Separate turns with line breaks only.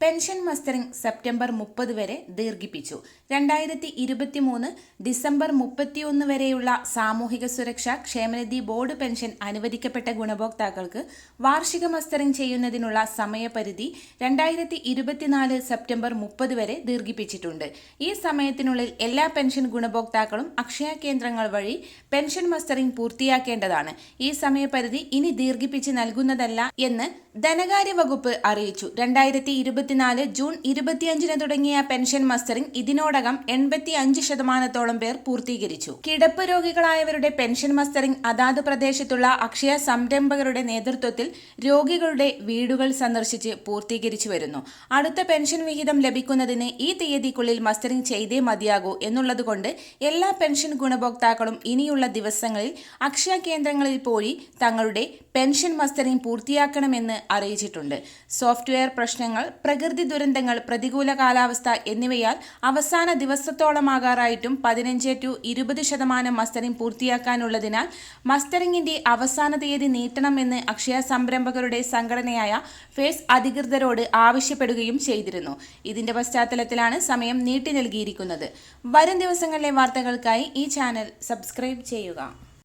Pension mustering September മുപ്പത് വരെ ദീർഘിപ്പിച്ചു. രണ്ടായിരത്തി ഇരുപത്തി മൂന്ന് ഡിസംബർ മുപ്പത്തിയൊന്ന് വരെയുള്ള സാമൂഹിക സുരക്ഷാ ക്ഷേമനിധി ബോർഡ് പെൻഷൻ അനുവദിക്കപ്പെട്ട ഗുണഭോക്താക്കൾക്ക് വാർഷിക മസ്റ്ററിംഗ് ചെയ്യുന്നതിനുള്ള സമയപരിധി രണ്ടായിരത്തി ഇരുപത്തിനാല് സെപ്റ്റംബർ മുപ്പത് വരെ ദീർഘിപ്പിച്ചിട്ടുണ്ട്. ഈ സമയത്തിനുള്ളിൽ എല്ലാ പെൻഷൻ ഗുണഭോക്താക്കളും അക്ഷയ കേന്ദ്രങ്ങൾ വഴി പെൻഷൻ മസ്റ്ററിംഗ് പൂർത്തിയാക്കേണ്ടതാണ്. ഈ സമയപരിധി ഇനി ദീർഘിപ്പിച്ച് നൽകുന്നതല്ല എന്ന് ധനകാര്യ വകുപ്പ് അറിയിച്ചു. രണ്ടായിരത്തി ഇരുപത്തിനാല് ജൂൺ ഇരുപത്തിയഞ്ചിന് തുടങ്ങിയ പെൻഷൻ മസ്റ്ററിംഗ് ഇതിനോടകം എൺപത്തി അഞ്ച് ശതമാനത്തോളം പേർ പൂർത്തീകരിച്ചു. കിടപ്പ് രോഗികളായവരുടെ പെൻഷൻ മസ്റ്ററിംഗ് അതാത് പ്രദേശത്തുള്ള അക്ഷയ സംരംഭകരുടെ നേതൃത്വത്തിൽ രോഗികളുടെ വീടുകൾ സന്ദർശിച്ച് പൂർത്തീകരിച്ചു വരുന്നു. അടുത്ത പെൻഷൻ വിഹിതം ലഭിക്കുന്നതിന് ഈ തീയതിക്കുള്ളിൽ മസ്റ്ററിംഗ് ചെയ്തേ മതിയാകൂ എന്നുള്ളതുകൊണ്ട് എല്ലാ പെൻഷൻ ഗുണഭോക്താക്കളും ഇനിയുള്ള ദിവസങ്ങളിൽ അക്ഷയ കേന്ദ്രങ്ങളിൽ പോയി തങ്ങളുടെ പെൻഷൻ മസ്റ്ററിംഗ് പൂർത്തിയാക്കണമെന്ന് അറിയിച്ചിട്ടുണ്ട്. സോഫ്റ്റ്വെയർ പ്രശ്നങ്ങൾ പ്രകൃതി ദുരന്തങ്ങൾ പ്രതികൂല കാലാവസ്ഥ എന്നിവയാൽ അവസാന ദിവസത്തോളമാകാറായിട്ടും പതിനഞ്ച് ടു ഇരുപത് ശതമാനം മസ്റ്ററിംഗ് പൂർത്തിയാക്കാനുള്ളതിനാൽ മസ്റ്ററിംഗിന്റെ അവസാന തീയതി നീട്ടണമെന്ന് അക്ഷയ സംരംഭകരുടെ സംഘടനയായ ഫേസ് അധികൃതരോട് ആവശ്യപ്പെടുകയും ചെയ്തിരുന്നു. ഇതിന്റെ പശ്ചാത്തലത്തിലാണ് സമയം നീട്ടി നൽകിയിരിക്കുന്നത്. വരും ദിവസങ്ങളിലെ വാർത്തകൾക്കായി ഈ ചാനൽ സബ്സ്ക്രൈബ് ചെയ്യുക.